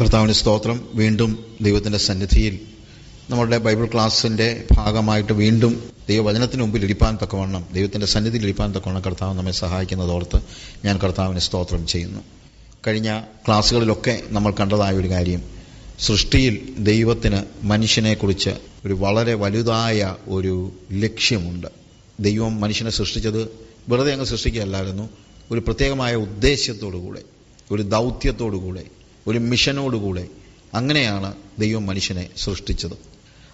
കർത്താവിന് സ്തോത്രം വീണ്ടും ദൈവത്തിന്റെ സന്നിധിയിൽ നമ്മുടെ ബൈബിൾ ക്ലാസ്സിന്റെ ഭാഗമായിട്ട് വീണ്ടും ദൈവവചനത്തിന് മുമ്പിൽ ഇരിപ്പാൻ തക്കവണ്ണം ദൈവത്തിന്റെ സന്നിധിയിൽ ഇരിപ്പാൻ തക്കവണ്ണം കർത്താവ് നമ്മെ സഹായിക്കുന്നതോർത്ത് ഞാൻ കർത്താവിന് സ്തോത്രം ചെയ്യുന്നു. കഴിഞ്ഞ ക്ലാസ്സുകളിലൊക്കെ നമ്മൾ കണ്ടതായ ഒരു കാര്യം സൃഷ്ടിയിൽ ദൈവത്തിന് മനുഷ്യനെക്കുറിച്ച് ഒരു വളരെ വലുതായ ഒരു ലക്ഷ്യമുണ്ട്. ദൈവം മനുഷ്യനെ സൃഷ്ടിച്ചത് വെറുതെ അങ്ങ് സൃഷ്ടിക്കുകയല്ലായിരുന്നു ഒരു പ്രത്യേകമായ ഉദ്ദേശ്യത്തോടു കൂടെ ഒരു ദൗത്യത്തോടുകൂടെ ഒരു മിഷനോടുകൂടെ അങ്ങനെയാണ് ദൈവം മനുഷ്യനെ സൃഷ്ടിച്ചത്.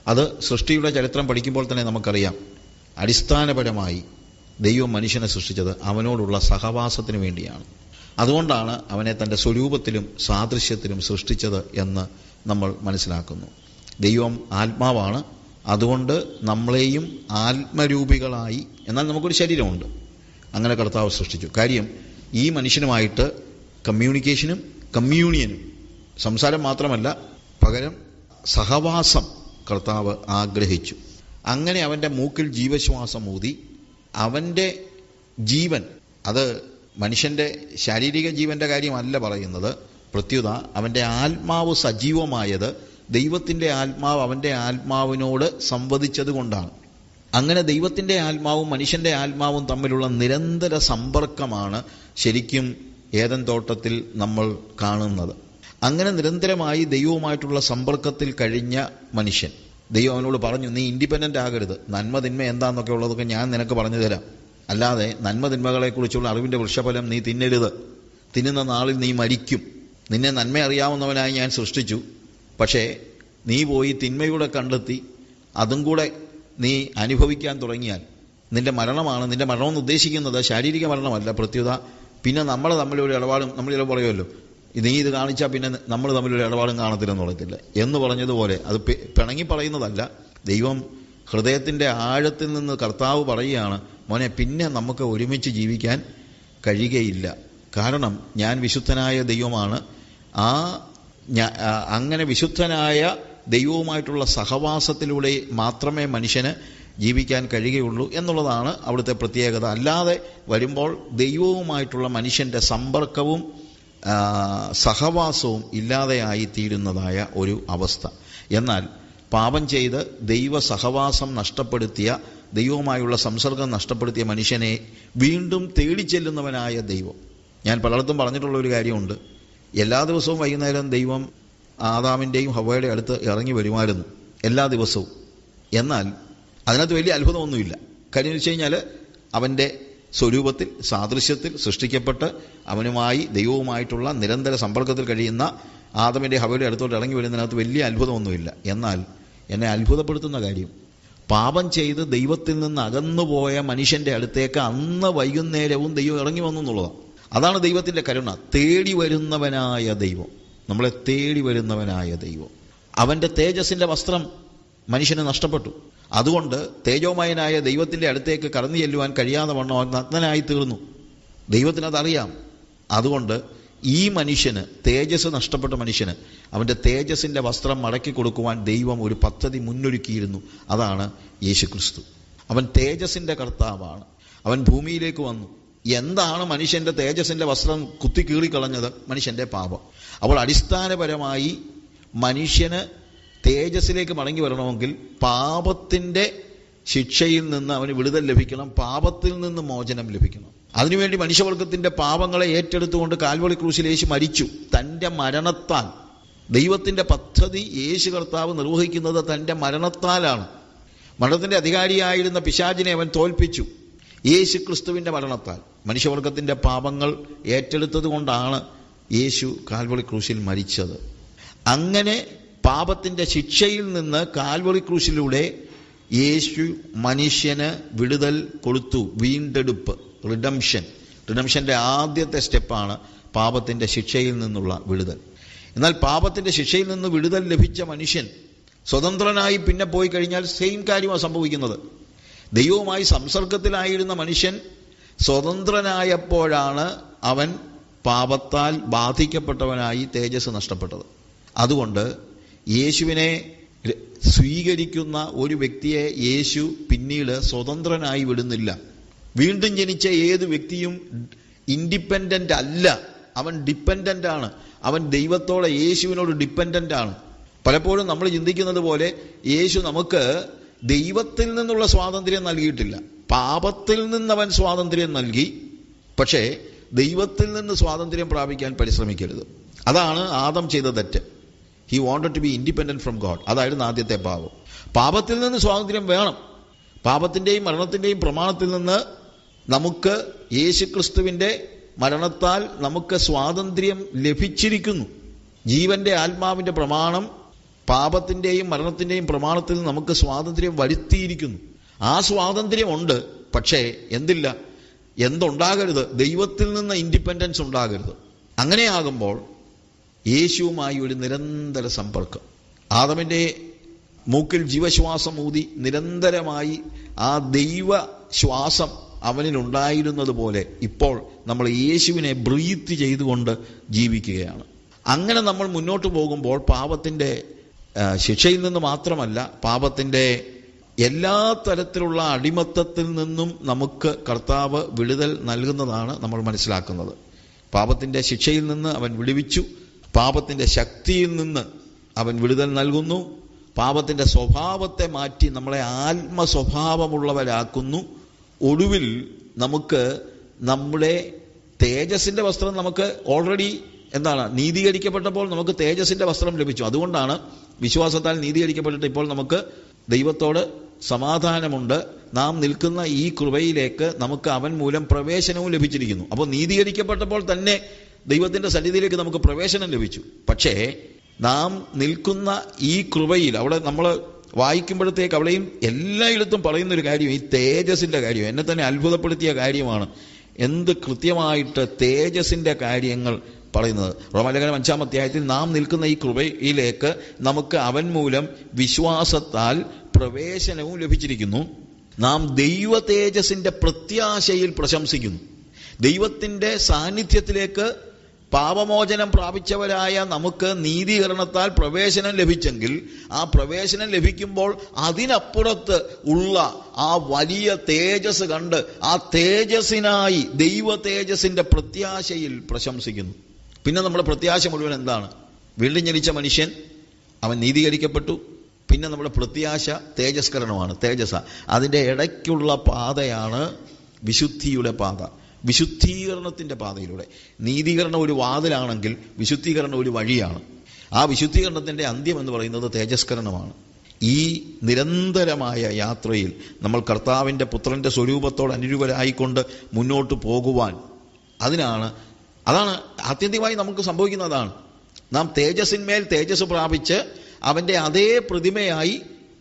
അത് സൃഷ്ടിയുടെ ചരിത്രം പഠിക്കുമ്പോൾ തന്നെ നമുക്കറിയാം. അടിസ്ഥാനപരമായി ദൈവം മനുഷ്യനെ സൃഷ്ടിച്ചത് അവനോടുള്ള സഹവാസത്തിന് വേണ്ടിയാണ്. അതുകൊണ്ടാണ് അവനെ തന്റെ സ്വരൂപത്തിലും സാദൃശ്യത്തിലും സൃഷ്ടിച്ചത് എന്ന് നമ്മൾ മനസ്സിലാക്കുന്നു. ദൈവം ആത്മാവാണ്. അതുകൊണ്ട് നമ്മളെയും ആത്മരൂപികളായി എന്നാൽ നമുക്കൊരു ശരീരമുണ്ട്. അങ്ങനെ കർത്താവ് സൃഷ്ടിച്ചു. കാര്യം ഈ മനുഷ്യനുമായിട്ട് കമ്മ്യൂണിക്കേഷനും കമ്മ്യൂണിയനും. സംസാരം മാത്രമല്ല പകരം സഹവാസം കർത്താവ് ആഗ്രഹിച്ചു. അങ്ങനെ അവന്റെ മൂക്കിൽ ജീവശ്വാസം ഊതി. അവന്റെ ജീവൻ അത് മനുഷ്യന്റെ ശാരീരിക ജീവന്റെ കാര്യമല്ല പറയുന്നത്. പ്രത്യുത അവന്റെ ആത്മാവ് സജീവമായത് ദൈവത്തിന്റെ ആത്മാവ് അവന്റെ ആത്മാവിനോട് സംവദിച്ചത് കൊണ്ടാണ്. അങ്ങനെ ദൈവത്തിന്റെ ആത്മാവും മനുഷ്യന്റെ ആത്മാവും തമ്മിലുള്ള നിരന്തര സമ്പർക്കമാണ് ശരിക്കും ഏതൻ തോട്ടത്തിൽ നമ്മൾ കാണുന്നത്. അങ്ങനെ നിരന്തരമായി ദൈവവുമായിട്ടുള്ള സമ്പർക്കത്തിൽ കഴിഞ്ഞ മനുഷ്യൻ. ദൈവം അവനോട് പറഞ്ഞു നീ ഇൻഡിപെൻഡന്റ് ആകരുത്. നന്മ തിന്മ എന്താണെന്നൊക്കെ ഉള്ളതൊക്കെ ഞാൻ നിനക്ക് പറഞ്ഞു തരാം. അല്ലാതെ നന്മ തിന്മകളെക്കുറിച്ചുള്ള അറിവിന്റെ വൃക്ഷഫലം നീ തിന്നരുത്. തിന്നുന്ന നാളിൽ നീ മരിക്കും. നിന്നെ നന്മ അറിയാവുന്നവനായി ഞാൻ സൃഷ്ടിച്ചു. പക്ഷേ നീ പോയി തിന്മയുടെ കണ്ടെത്തി അതും കൂടെ നീ അനുഭവിക്കാൻ തുടങ്ങിയാൽ നിന്റെ മരണമാണ് നിന്റെ മരണമെന്ന് ഉദ്ദേശിക്കുന്നത് ശാരീരിക മരണമല്ല പ്രത്യുത പിന്നെ നമ്മൾ തമ്മിലൊരു ഇടപാടും നമ്മൾ ചില പറയുമല്ലോ നീ ഇത് കാണിച്ചാൽ പിന്നെ നമ്മൾ തമ്മിലൊരു ഇടപാടും കാണത്തില്ലെന്ന് പറയത്തില്ല. എന്ന് പറഞ്ഞതുപോലെ അത് പിണങ്ങി പറയുന്നതല്ല. ദൈവം ഹൃദയത്തിന്റെ ആഴത്തിൽ നിന്ന് കർത്താവ് പറയുകയാണ് മോനെ പിന്നെ നമുക്ക് ഒരുമിച്ച് ജീവിക്കാൻ കഴിയുകയില്ല. കാരണം ഞാൻ വിശുദ്ധനായ ദൈവമാണ്. ആ അങ്ങനെ വിശുദ്ധനായ ദൈവവുമായിട്ടുള്ള സഹവാസത്തിലൂടെ മാത്രമേ മനുഷ്യന് ജീവിക്കാൻ കഴിയുകയുള്ളൂ എന്നുള്ളതാണ് അവിടുത്തെ പ്രത്യേകത. അല്ലാതെ വരുമ്പോൾ ദൈവവുമായിട്ടുള്ള മനുഷ്യന്റെ സമ്പർക്കവും സഹവാസവും ഇല്ലാതെയായി തീരുന്നതായ ഒരു അവസ്ഥ. എന്നാൽ പാപം ചെയ്ത് ദൈവ സഹവാസം നഷ്ടപ്പെടുത്തിയ ദൈവവുമായുള്ള സംസർഗം നഷ്ടപ്പെടുത്തിയ മനുഷ്യനെ വീണ്ടും തേടി ചെല്ലുന്നവനായ ദൈവം. ഞാൻ പലയിടത്തും പറഞ്ഞിട്ടുള്ള ഒരു കാര്യമുണ്ട്. എല്ലാ ദിവസവും വൈകുന്നേരം ദൈവം ആദാമിന്റെയും ഹവയുടെ അടുത്ത് ഇറങ്ങി വരുമായിരുന്നു. എല്ലാ ദിവസവും. എന്നാൽ അതിനകത്ത് വലിയ അത്ഭുതമൊന്നുമില്ല. കാര്യം വെച്ച് കഴിഞ്ഞാൽ അവന്റെ സ്വരൂപത്തിൽ സാദൃശ്യത്തിൽ സൃഷ്ടിക്കപ്പെട്ട് അവനുമായി ദൈവവുമായിട്ടുള്ള നിരന്തര സമ്പർക്കത്തിൽ കഴിയുന്ന ആദമിന്റെ ഹവയുടെ അടുത്തോട്ട് ഇറങ്ങി വരുന്നതിനകത്ത് വലിയ അത്ഭുതമൊന്നുമില്ല. എന്നാൽ എന്നെ അത്ഭുതപ്പെടുത്തുന്ന കാര്യം പാപം ചെയ്ത് ദൈവത്തിൽ നിന്ന് അകന്നുപോയ മനുഷ്യന്റെ അടുത്തേക്ക് അന്ന് വൈകുന്നേരവും ദൈവം ഇറങ്ങി വന്നു എന്നുള്ളതാണ്. അതാണ് ദൈവത്തിന്റെ കരുണ. തേടി വരുന്നവനായ ദൈവം. നമ്മളെ തേടി വരുന്നവനായ ദൈവം. അവന്റെ തേജസ്സിന്റെ വസ്ത്രം മനുഷ്യന് നഷ്ടപ്പെട്ടു. അതുകൊണ്ട് തേജോമയനായ ദൈവത്തിന്റെ അടുത്തേക്ക് കടന്നു ചെല്ലുവാൻ കഴിയാതെ വണ്ണം അവൻ നഗ്നനായി തീർന്നു. ദൈവത്തിനതറിയാം. അതുകൊണ്ട് ഈ മനുഷ്യന് തേജസ് നഷ്ടപ്പെട്ട മനുഷ്യന് അവന്റെ തേജസ്സിന്റെ വസ്ത്രം മടക്കി കൊടുക്കുവാൻ ദൈവം ഒരു പദ്ധതി മുന്നൊരുക്കിയിരുന്നു. അതാണ് യേശു ക്രിസ്തു അവൻ തേജസ്സിന്റെ കർത്താവാണ്. അവൻ ഭൂമിയിലേക്ക് വന്നു. എന്താണ് മനുഷ്യന്റെ തേജസ്സിന്റെ വസ്ത്രം കുത്തി കീറിക്കളഞ്ഞത് മനുഷ്യന്റെ പാപം. അപ്പോൾ അടിസ്ഥാനപരമായി മനുഷ്യന് തേജസ്സിലേക്ക് മടങ്ങി വരണമെങ്കിൽ പാപത്തിന്റെ ശിക്ഷയിൽ നിന്ന് അവന് വിടുതൽ ലഭിക്കണം പാപത്തിൽ നിന്ന് മോചനം ലഭിക്കണം. അതിനുവേണ്ടി മനുഷ്യവർഗത്തിന്റെ പാപങ്ങളെ ഏറ്റെടുത്തുകൊണ്ട് കാൽവളി ക്രൂശിൽ യേശു മരിച്ചു. തന്റെ മരണത്താൽ ദൈവത്തിന്റെ പദ്ധതി യേശു കർത്താവ് നിർവഹിക്കുന്നത് തന്റെ മരണത്താലാണ്. മരണത്തിന്റെ അധികാരിയായിരുന്ന പിശാചിനെ അവൻ തോൽപ്പിച്ചു. യേശു ക്രിസ്തുവിന്റെ മരണത്താൽ. മനുഷ്യവർഗത്തിന്റെ പാപങ്ങൾ ഏറ്റെടുത്തത് കൊണ്ടാണ് യേശു കാൽവളി ക്രൂശിൽ മരിച്ചത്. അങ്ങനെ പാപത്തിന്റെ ശിക്ഷയിൽ നിന്ന് കാൽവറി ക്രൂശിലൂടെ യേശു മനുഷ്യന് വിടുതൽ കൊടുത്തു. വീണ്ടെടുപ്പ് റിഡംഷൻ റിഡംഷന്റെ ആദ്യത്തെ സ്റ്റെപ്പാണ് പാപത്തിന്റെ ശിക്ഷയിൽ നിന്നുള്ള വിടുതൽ. എന്നാൽ പാപത്തിന്റെ ശിക്ഷയിൽ നിന്ന് വിടുതൽ ലഭിച്ച മനുഷ്യൻ സ്വതന്ത്രനായി പിന്നെ പോയി കഴിഞ്ഞാൽ സെയിം കാര്യമാണ് സംഭവിക്കുന്നത്. ദൈവവുമായി സംസർഗത്തിലായിരുന്ന മനുഷ്യൻ സ്വതന്ത്രനായപ്പോഴാണ് അവൻ പാപത്താൽ ബാധിക്കപ്പെട്ടവനായി തേജസ് നഷ്ടപ്പെട്ടത്. അതുകൊണ്ട് യേശുവിനെ സ്വീകരിക്കുന്ന ഒരു വ്യക്തിയെ യേശു പിന്നീട് സ്വതന്ത്രനായി വിടുന്നില്ല. വീണ്ടും ജനിച്ച ഏത് വ്യക്തിയും ഇൻഡിപെൻഡന്റ് അല്ല. അവൻ ഡിപ്പെൻഡന്റ് ആണ്. അവൻ ദൈവത്തോടെ യേശുവിനോട് ഡിപ്പെൻഡന്റ് ആണ്. പലപ്പോഴും നമ്മൾ ചിന്തിക്കുന്നത് പോലെ യേശു നമുക്ക് ദൈവത്തിൽ നിന്നുള്ള സ്വാതന്ത്ര്യം നൽകിയിട്ടില്ല. പാപത്തിൽ നിന്ന് അവൻ സ്വാതന്ത്ര്യം നൽകി. പക്ഷേ ദൈവത്തിൽ നിന്ന് സ്വാതന്ത്ര്യം പ്രാപിക്കാൻ പരിശ്രമിക്കരുത്. അതാണ് ആദം ചെയ്ത തെറ്റ്. He wanted to be independent from God അതായിരുന്നു ആദ്യത്തെ പാപം. പാപത്തിൽ നിന്ന് സ്വാതന്ത്ര്യം വേണം. പാപത്തിന്റെയും മരണത്തിന്റെയും പ്രമാണത്തിൽ നിന്ന് നമുക്ക് യേശുക്രിസ്തുവിന്റെ മരണത്താൽ നമുക്ക് സ്വാതന്ത്ര്യം ലഭിച്ചിരിക്കുന്നു. ജീവന്റെ ആത്മാവിന്റെ പ്രമാണം പാപത്തിന്റെയും മരണത്തിന്റെയും പ്രമാണത്തിൽ നമുക്ക് സ്വാതന്ത്ര്യം വരുത്തിയിരിക്കുന്നു. ആ സ്വാതന്ത്ര്യമുണ്ട്. പക്ഷേ എന്തില്ല? എന്തുണ്ടാകരുത്? ദൈവത്തിൽ നിന്ന് ഇൻഡിപെൻഡൻസ് ഉണ്ടാകരുത്. അങ്ങനെയാകുമ്പോൾ യേശുവുമായി ഒരു നിരന്തര സമ്പർക്കം. ആദമിന്റെ മൂക്കിൽ ജീവശ്വാസം ഊതി നിരന്തരമായി ആ ദൈവ ശ്വാസം അവനിലുണ്ടായിരുന്നത് പോലെ ഇപ്പോൾ നമ്മൾ യേശുവിനെ ബ്രീത്ത് ചെയ്തുകൊണ്ട് ജീവിക്കുകയാണ്. അങ്ങനെ നമ്മൾ മുന്നോട്ട് പോകുമ്പോൾ പാപത്തിന്റെ ശിക്ഷയിൽ നിന്ന് മാത്രമല്ല പാപത്തിന്റെ എല്ലാ തരത്തിലുള്ള അടിമത്തത്തിൽ നിന്നും നമുക്ക് കർത്താവ് വിടുതൽ നൽകുന്നതാണ് നമ്മൾ മനസ്സിലാക്കുന്നത്. പാപത്തിന്റെ ശിക്ഷയിൽ നിന്ന് അവൻ വിടുവിച്ചു. പാപത്തിന്റെ ശക്തിയിൽ നിന്ന് അവൻ വിടുതൽ നൽകുന്നു. പാപത്തിന്റെ സ്വഭാവത്തെ മാറ്റി നമ്മളെ ആത്മ സ്വഭാവമുള്ളവരാക്കുന്നു ഒടുവിൽ നമുക്ക് നമ്മുടെ തേജസ്സിന്റെ വസ്ത്രം നമുക്ക് ഓൾറെഡി എന്താണ് നീതീകരിക്കപ്പെട്ടപ്പോൾ നമുക്ക് തേജസ്സിന്റെ വസ്ത്രം ലഭിച്ചു. അതുകൊണ്ടാണ് വിശ്വാസത്താൽ നീതീകരിക്കപ്പെട്ടിട്ട് ഇപ്പോൾ നമുക്ക് ദൈവത്തോട് സമാധാനമുണ്ട്. നാം നിൽക്കുന്ന ഈ കൃപയിലേക്ക് നമുക്ക് അവൻ മൂലം പ്രവേശനവും ലഭിച്ചിരിക്കുന്നു. അപ്പോൾ നീതീകരിക്കപ്പെട്ടപ്പോൾ തന്നെ ദൈവത്തിന്റെ സന്നിധിയിലേക്ക് നമുക്ക് പ്രവേശനം ലഭിച്ചു. പക്ഷേ നാം നിൽക്കുന്ന ഈ കൃപയിൽ അവിടെ നമ്മൾ വായിക്കുമ്പോഴത്തേക്ക് അവിടെയും എല്ലായിടത്തും പറയുന്ന ഒരു കാര്യം ഈ തേജസിന്റെ കാര്യം എന്നെ തന്നെ അത്ഭുതപ്പെടുത്തിയ കാര്യമാണ്. എന്ത് കൃത്യമായിട്ട് തേജസിന്റെ കാര്യങ്ങൾ പറയുന്നത്. റോമാലേഖനം അഞ്ചാം അധ്യായത്തിൽ നാം നിൽക്കുന്ന ഈ കൃപയിലേക്ക് നമുക്ക് അവൻ മൂലം വിശ്വാസത്താൽ പ്രവേശനവും ലഭിച്ചിരിക്കുന്നു. നാം ദൈവ തേജസിന്റെ പ്രത്യാശയിൽ പ്രശംസിക്കുന്നു. ദൈവത്തിന്റെ സാന്നിധ്യത്തിലേക്ക് പാപമോചനം പ്രാപിച്ചവരായ നമുക്ക് നീതീകരണത്താൽ പ്രവേശനം ലഭിച്ചെങ്കിൽ ആ പ്രവേശനം ലഭിക്കുമ്പോൾ അതിനപ്പുറത്ത് ഉള്ള ആ വലിയ തേജസ് കണ്ട് ആ തേജസ്സിനായി ദൈവ തേജസിന്റെ പ്രത്യാശയിൽ പ്രശംസിക്കുന്നു. പിന്നെ നമ്മുടെ പ്രത്യാശ മുഴുവൻ എന്താണ്? വീണ്ടും ജനിച്ച മനുഷ്യൻ അവൻ നീതീകരിക്കപ്പെട്ടു. പിന്നെ നമ്മുടെ പ്രത്യാശ തേജസ്കരണമാണ് തേജസ അതിന്റെ ഇടയ്ക്കുള്ള പാതയാണ് വിശുദ്ധിയുടെ പാത. വിശുദ്ധീകരണത്തിന്റെ പാതയിലൂടെ. നീതീകരണം ഒരു വാതിലാണെങ്കിൽ വിശുദ്ധീകരണം ഒരു വഴിയാണ്. ആ വിശുദ്ധീകരണത്തിന്റെ അന്ത്യം എന്ന് പറയുന്നത് തേജസ്കരണമാണ്. ഈ നിരന്തരമായ യാത്രയിൽ നമ്മൾ കർത്താവിന്റെ പുത്രന്റെ സ്വരൂപത്തോട് അനുരൂപരായിക്കൊണ്ട് മുന്നോട്ട് പോകുവാൻ അതിനാണ് അതാണ് ആത്യന്തികമായി നമുക്ക് സംഭവിക്കുന്നതാണ്. നാം തേജസ്സിന്മേൽ തേജസ് പ്രാപിച്ച് അവന്റെ അതേ പ്രതിമയായി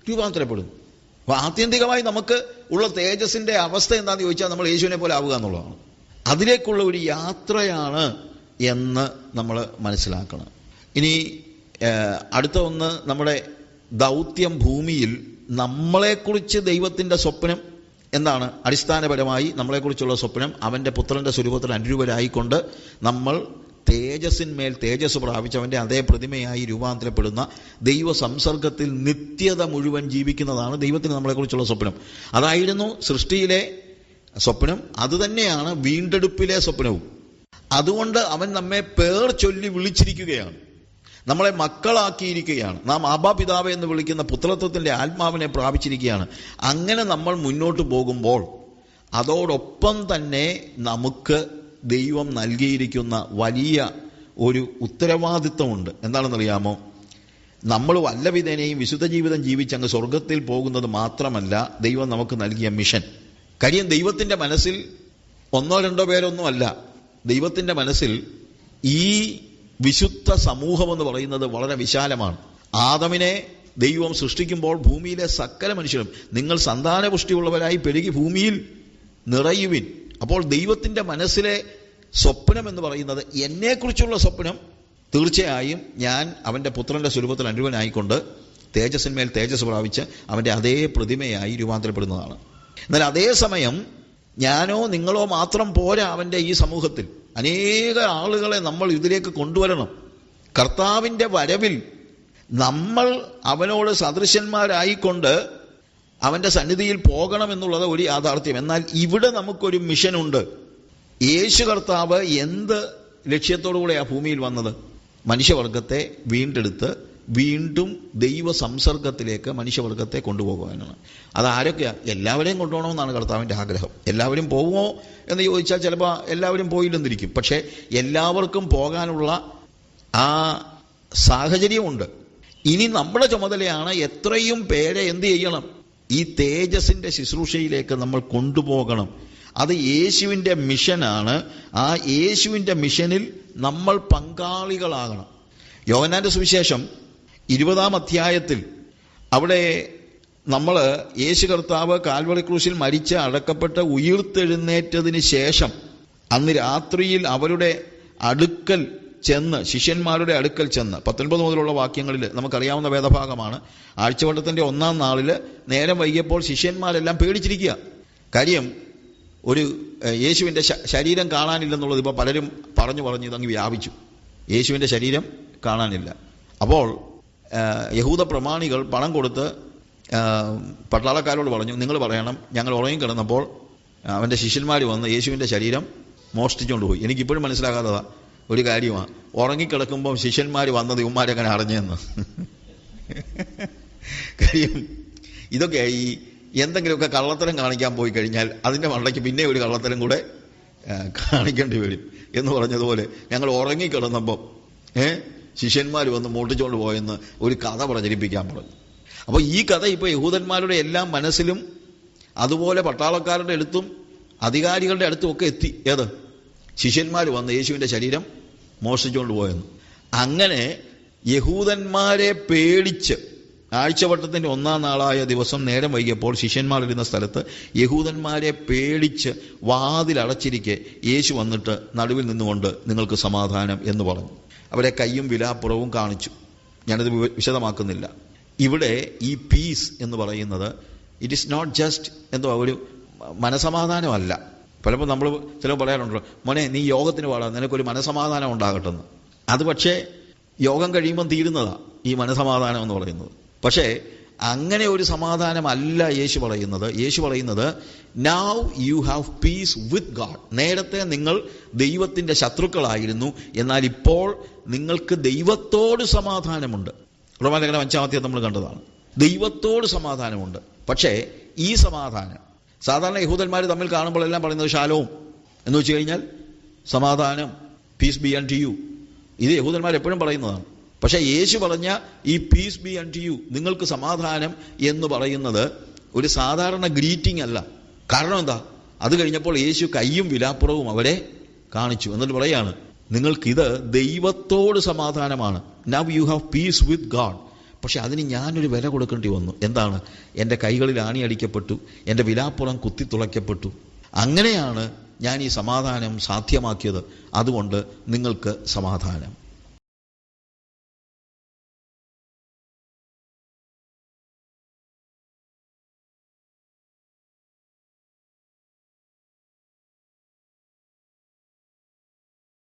രൂപാന്തരപ്പെടുന്നു. അപ്പോൾ ആത്യന്തികമായി നമുക്ക് ഉള്ള തേജസ്സിന്റെ അവസ്ഥ എന്താണെന്ന് ചോദിച്ചാൽ നമ്മൾ യേശുവിനെ പോലെ ആവുക എന്നുള്ളതാണ്. അതിലേക്കുള്ള ഒരു യാത്രയാണ് എന്ന് നമ്മൾ മനസ്സിലാക്കണം. ഇനി അടുത്ത ഒന്ന് നമ്മുടെ ദൗത്യം ഭൂമിയിൽ നമ്മളെക്കുറിച്ച് ദൈവത്തിന്റെ സ്വപ്നം എന്താണ്? അടിസ്ഥാനപരമായി നമ്മളെക്കുറിച്ചുള്ള സ്വപ്നം അവന്റെ പുത്രന്റെ സ്വരൂപത്തിൽ അനുരൂപരായിക്കൊണ്ട് നമ്മൾ തേജസ്സിന്മേൽ തേജസ് പ്രാപിച്ച് അവന്റെ അതേ പ്രതിമയായി രൂപാന്തരപ്പെടുന്ന ദൈവ സംസർഗത്തിൽ നിത്യത മുഴുവൻ ജീവിക്കുന്നതാണ് ദൈവത്തിന് നമ്മളെക്കുറിച്ചുള്ള സ്വപ്നം. അതായിരുന്നു സൃഷ്ടിയിലെ സ്വപ്നം അതുതന്നെയാണ് വീണ്ടെടുപ്പിലെ സ്വപ്നവും. അതുകൊണ്ട് അവൻ നമ്മെ പേർ ചൊല്ലി വിളിച്ചിരിക്കുകയാണ്. നമ്മളെ മക്കളാക്കിയിരിക്കുകയാണ്. നാം ആഭാ പിതാവ് എന്ന് വിളിക്കുന്ന പുത്രത്വത്തിന്റെ ആത്മാവിനെ പ്രാപിച്ചിരിക്കുകയാണ്. അങ്ങനെ നമ്മൾ മുന്നോട്ട് പോകുമ്പോൾ അതോടൊപ്പം തന്നെ നമുക്ക് ദൈവം നൽകിയിരിക്കുന്ന വലിയ ഒരു ഉത്തരവാദിത്വമുണ്ട്. എന്താണെന്നറിയാമോ? നമ്മൾ വല്ലവിധേനയും വിശുദ്ധ ജീവിതം ജീവിച്ച് അങ്ങ് സ്വർഗത്തിൽ പോകുന്നത് മാത്രമല്ല ദൈവം നമുക്ക് നൽകിയ മിഷൻ. കാര്യം ദൈവത്തിന്റെ മനസ്സിൽ ഒന്നോ രണ്ടോ പേരൊന്നും അല്ല. ദൈവത്തിന്റെ മനസ്സിൽ ഈ വിശുദ്ധ സമൂഹം എന്ന് പറയുന്നത് വളരെ വിശാലമാണ്. ആദമിനെ ദൈവം സൃഷ്ടിക്കുമ്പോൾ ഭൂമിയിലെ സകല മനുഷ്യരും നിങ്ങൾ സന്താനപുഷ്ടിയുള്ളവരായി പെരുകി ഭൂമിയിൽ നിറയുവിൻ. അപ്പോൾ ദൈവത്തിന്റെ മനസ്സിലെ സ്വപ്നം എന്ന് പറയുന്നത് എന്നെക്കുറിച്ചുള്ള സ്വപ്നം തീർച്ചയായും ഞാൻ അവന്റെ പുത്രന്റെ സ്വരൂപത്തിൽ അനുവനായിക്കൊണ്ട് തേജസ്സിന്മേൽ തേജസ് പ്രാപിച്ച് അവന്റെ അതേ പ്രതിമയായി രൂപാന്തരപ്പെടുന്നതാണ്. എന്നാൽ അതേസമയം ഞാനോ നിങ്ങളോ മാത്രം പോരാ അവന്റെ ഈ സമൂഹത്തിൽ. അനേക ആളുകളെ നമ്മൾ ഇതിലേക്ക് കൊണ്ടുവരണം. കർത്താവിന്റെ വരവിൽ നമ്മൾ അവനോട് സദൃശന്മാരായിക്കൊണ്ട് അവന്റെ സന്നിധിയിൽ പോകണം എന്നുള്ളത് ഒരു യാഥാർത്ഥ്യം. എന്നാൽ ഇവിടെ നമുക്കൊരു മിഷനുണ്ട്. യേശു കർത്താവ് എന്ത് ലക്ഷ്യത്തോടു കൂടെ ആ ഭൂമിയിൽ വന്നത്? മനുഷ്യവർഗത്തെ വീണ്ടെടുത്ത് വീണ്ടും ദൈവ സംസർഗത്തിലേക്ക് മനുഷ്യവർഗത്തെ കൊണ്ടുപോകുവാനാണ് അത് ആരൊക്കെയാണ് എല്ലാവരെയും കൊണ്ടുപോകണമെന്നാണ് കർത്താവിന്റെ ആഗ്രഹം. എല്ലാവരും പോകുമോ എന്ന് ചോദിച്ചാൽ ചിലപ്പോൾ എല്ലാവരും പോയില്ലെന്നിരിക്കും. പക്ഷേ എല്ലാവർക്കും പോകാനുള്ള ആ സാഹചര്യമുണ്ട്. ഇനി നമ്മുടെ ചുമതലയാണ് എത്രയും പേരെ എന്ത് ചെയ്യണം? ഈ തേജസിന്റെ ശുശ്രൂഷയിലേക്ക് നമ്മൾ കൊണ്ടുപോകണം. അത് യേശുവിന്റെ മിഷനാണ്. ആ യേശുവിന്റെ മിഷനിൽ നമ്മൾ പങ്കാളികളാകണം. യോഗനാന്റെ സുവിശേഷം ഇരുപതാം അധ്യായത്തിൽ അവിടെ നമ്മൾ യേശു കർത്താവ് കാൽവളി ക്രൂശിൽ മരിച്ച് അടക്കപ്പെട്ട് ഉയിർത്തെഴുന്നേറ്റതിന് ശേഷം അന്ന് രാത്രിയിൽ അവരുടെ അടുക്കൽ ചെന്ന് ശിഷ്യന്മാരുടെ അടുക്കൽ ചെന്ന് പത്തൊൻപത് മുതലുള്ള വാക്യങ്ങളിൽ നമുക്കറിയാവുന്ന വേദഭാഗമാണ്. ആഴ്ചവട്ടത്തിന്റെ ഒന്നാം നാളിൽ നേരം വൈകിയപ്പോൾ ശിഷ്യന്മാരെല്ലാം പേടിച്ചിരിക്കുക. കാര്യം ഒരു യേശുവിന്റെ ശരീരം കാണാനില്ലെന്നുള്ളത് ഇപ്പോൾ പലരും പറഞ്ഞു പറഞ്ഞ് ഇതങ്ങ് വ്യാപിച്ചു. യേശുവിന്റെ ശരീരം കാണാനില്ല. അപ്പോൾ യഹൂദ പ്രമാണികൾ പണം കൊടുത്ത് പട്ടാളക്കാരോട് പറഞ്ഞു നിങ്ങൾ പറയണം ഞങ്ങൾ ഉറങ്ങി കിടന്നപ്പോൾ അവന്റെ ശിഷ്യന്മാർ വന്ന് യേശുവിന്റെ ശരീരം മോഷ്ടിച്ചുകൊണ്ട് പോയി. എനിക്കിപ്പോഴും മനസ്സിലാകാത്തതാ ഒരു കാര്യമാണ് ഉറങ്ങിക്കിടക്കുമ്പോൾ ശിഷ്യന്മാർ വന്നത് ഇവന്മാരെങ്ങനെ അറിഞ്ഞെന്ന്. കാര്യം ഇതൊക്കെ ഈ എന്തെങ്കിലുമൊക്കെ കള്ളത്തരം കാണിക്കാൻ പോയി കഴിഞ്ഞാൽ അതിന്റെ മണ്ടയ്ക്ക് പിന്നെ ഒരു കള്ളത്തരം കൂടെ കാണിക്കേണ്ടി വരും എന്ന് പറഞ്ഞതുപോലെ ഞങ്ങൾ ഉറങ്ങിക്കിടന്നപ്പോൾ ഏ ശിഷ്യന്മാർ വന്ന് മോട്ടിച്ചുകൊണ്ട് പോയെന്ന് ഒരു കഥ പ്രചരിപ്പിക്കാൻ പറഞ്ഞു. അപ്പോൾ ഈ കഥ ഇപ്പോൾ യഹൂദന്മാരുടെ എല്ലാം മനസ്സിലും അതുപോലെ പട്ടാളക്കാരുടെ അടുത്തും അധികാരികളുടെ അടുത്തും ഒക്കെ എത്തി. ഏത്? ശിഷ്യന്മാർ വന്ന് യേശുവിന്റെ ശരീരം മോഷ്ടിച്ചുകൊണ്ട് പോയെന്ന്. അങ്ങനെ യഹൂദന്മാരെ പേടിച്ച് ആഴ്ചവട്ടത്തിന്റെ ഒന്നാം നാളായ ദിവസം നേരം വൈകിയപ്പോൾ ശിഷ്യന്മാരിരുന്ന സ്ഥലത്ത് യഹൂദന്മാരെ പേടിച്ച് വാതിലടച്ചിരിക്കെ യേശു വന്നിട്ട് നടുവിൽ നിന്നുകൊണ്ട് നിങ്ങൾക്ക് സമാധാനം എന്ന് പറഞ്ഞു. അവരെ കയ്യും വിലാപ്പുറവും കാണിച്ചു. ഞാനത് വിശദമാക്കുന്നില്ല. ഇവിടെ ഈ പീസ് എന്ന് പറയുന്നത് ഇറ്റ് ഇസ് നോട്ട് ജസ്റ്റ് എന്തോ ഒരു മനസമാധാനമല്ല. പലപ്പോൾ നമ്മൾ ചില പറയാറുണ്ടല്ലോ മോനെ നീ യോഗത്തിന് പാടാ നിനക്കൊരു മനസമാധാനം ഉണ്ടാകട്ടെ എന്ന് അത് പക്ഷേ യോഗം കഴിയുമ്പം തീരുന്നതാണ് ഈ മനസമാധാനം എന്ന് പറയുന്നത്. പക്ഷേ അങ്ങനെ ഒരു സമാധാനമല്ല യേശു പറയുന്നത്. യേശു പറയുന്നത് now you have peace with God നേരത്തെ നിങ്ങൾ ദൈവത്തിന്റെ ശത്രുക്കളായിരുന്നു. എന്നാൽ ഇപ്പോൾ നിങ്ങൾക്ക് ദൈവത്തോട് സമാധാനമുണ്ട്. റോമാലേഖനം അഞ്ചാമത്തെ നമ്മൾ കണ്ടതാണ്. ദൈവത്തോട് സമാധാനമുണ്ട്. പക്ഷേ ഈ സമാധാനം സാധാരണ യഹൂദന്മാർ തമ്മിൽ കാണുമ്പോഴെല്ലാം പറയുന്നത് ശാലവും എന്ന് വെച്ച് കഴിഞ്ഞാൽ സമാധാനം peace be and to you ഇത് യഹൂദന്മാർ എപ്പോഴും പറയുന്നതാണ്. പക്ഷേ യേശു പറഞ്ഞ ഈ പീസ് ബി ആൻഡ് യു നിങ്ങൾക്ക് സമാധാനം എന്ന് പറയുന്നത് ഒരു സാധാരണ ഗ്രീറ്റിംഗ് അല്ല. കാരണം എന്താ? അത് കഴിഞ്ഞപ്പോൾ യേശു കയ്യും വിലാപ്പുറവും അവരെ കാണിച്ചു. എന്നിട്ട് പറയാണ് നിങ്ങൾക്കിത് ദൈവത്തോട് സമാധാനമാണ്. Now you have peace with God പക്ഷെ അതിന് ഞാനൊരു വില കൊടുക്കേണ്ടി വന്നു. എന്താണ്? എന്റെ കൈകളിൽ ആണി അടിക്കപ്പെട്ടു. എന്റെ വിലാപ്പുറം കുത്തിത്തുളയ്ക്കപ്പെട്ടു അങ്ങനെയാണ് ഞാൻ ഈ സമാധാനം സാധ്യമാക്കിയത്. അതുകൊണ്ട് നിങ്ങൾക്ക് സമാധാനം.